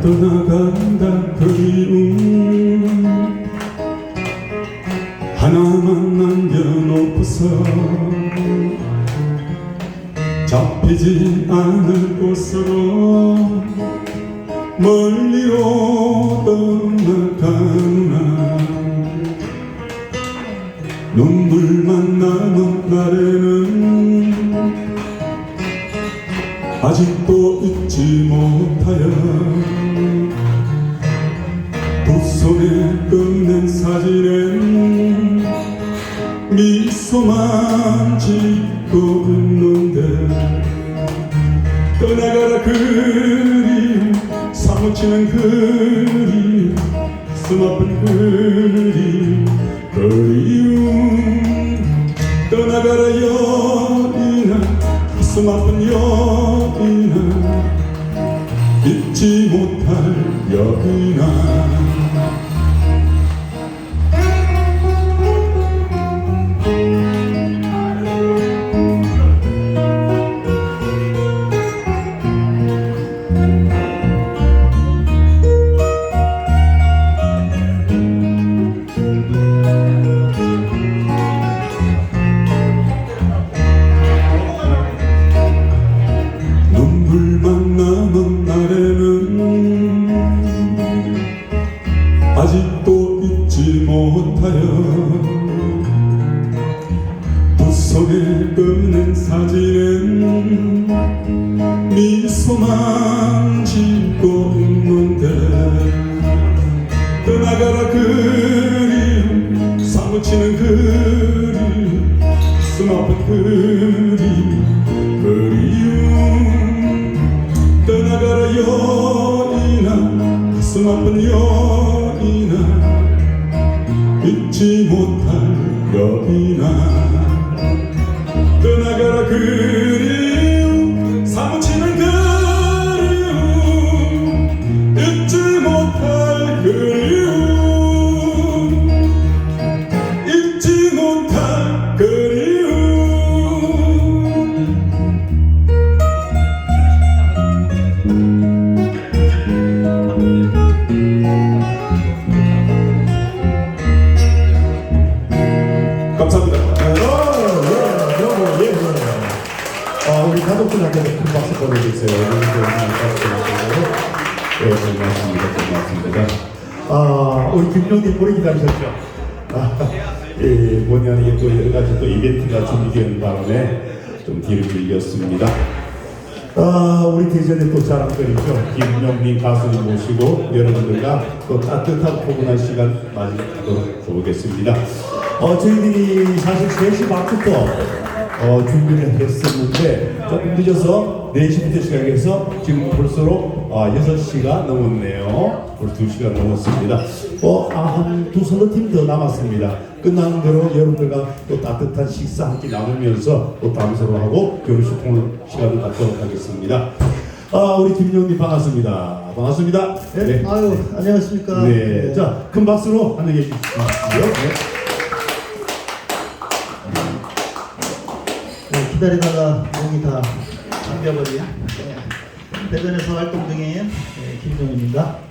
떠나간다 그리움. 하나만 남겨놓고서 잡히지 않을 곳으로 멀리로 떠나가나. 눈물만 남은 날에는 아직도 두 손에 꺼낸 사진엔 미소만 짓고 있는데 떠나가라 그리움 사무치는 그리움 가슴 아픈 그리움 그리움. 떠나가라 여인아 가슴 아픈 여인아. 잊지 못할 여인아 잊지 못하여 두 손에 꺼낸 사진엔 미소만 짓고 있는데 떠나가라 그리움 사무치는 그리움 가슴 아픈 그리움 그리움. 떠나가라 여인아 가슴 아픈 여인아 잊지 못할 여인아 떠나가라 그리 가족들한테 큰 박수 보내주세요. 보내주세요. 예, 고맙습니다. 고맙습니다. 아, 우리 김용님 오래 기다리셨죠? 아, 예, 본의 아니게 또 여러 가지 또 이벤트가 준비되는 바람에 좀 뒤를 밀렸습니다. 아, 우리 대전에 또 자랑거리죠. 김용민 가수님 모시고 여러분들과 또 따뜻한 포근한 시간 맞이하도록 해보겠습니다. 어, 저희들이 사실 3시 반부터 어, 준비를 했었는데 조금 늦어서 4시부터 시작해서 지금 벌써로 어, 6시가 넘었네요. 벌써 2시가 넘었습니다. 어, 아, 한두 서너 팀 더 남았습니다. 끝나는 대로 여러분들과 또 따뜻한 식사 한끼 나누면서 또 담소하고 교류 소통을 시간을 갖도록 하겠습니다. 아, 우리 김용님 반갑습니다. 반갑습니다. 네, 아유, 안녕하십니까. 네. 자, 큰 박수로 환영해 주십시오. 네. 네, 기다리다가 목이 다 잠겨버린 네, 대전에서 활동 중인 네, 김정은입니다.